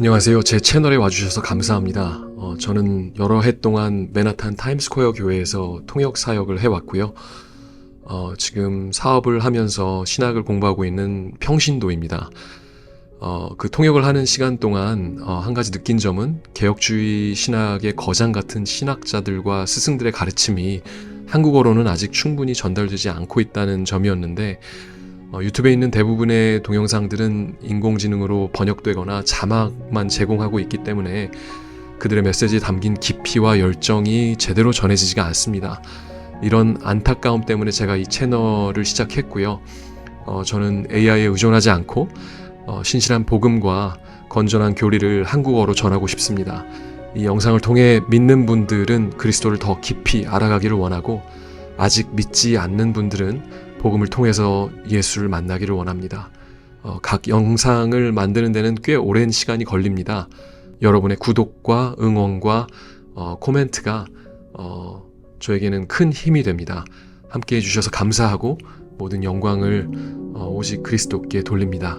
안녕하세요. 제 채널에 와주셔서 감사합니다. 어, 저는 여러 해 동안 맨하탄 타임스퀘어 교회에서 통역 사역을 해왔고요. 어, 지금 사업을 하면서 신학을 공부하고 있는 평신도입니다. 어, 그 통역을 하는 시간 동안 어, 한 가지 느낀 점은 개혁주의 신학의 거장 같은 신학자들과 스승들의 가르침이 한국어로는 아직 충분히 전달되지 않고 있다는 점이었는데 어, 유튜브에 있는 대부분의 동영상들은 인공지능으로 번역되거나 자막만 제공하고 있기 때문에 그들의 메시지에 담긴 깊이와 열정이 제대로 전해지지가 않습니다. 이런 안타까움 때문에 제가 이 채널을 시작했고요. 어, 저는 AI에 의존하지 않고 어, 신실한 복음과 건전한 교리를 한국어로 전하고 싶습니다. 이 영상을 통해 믿는 분들은 그리스도를 더 깊이 알아가기를 원하고 아직 믿지 않는 분들은 복음을 통해서 예수를 만나기를 원합니다. 어, 각 영상을 만드는 데는 꽤 오랜 시간이 걸립니다. 여러분의 구독과 응원과 어, 코멘트가 어, 저에게는 큰 힘이 됩니다. 함께 해주셔서 감사하고 모든 영광을 어, 오직 그리스도께 돌립니다.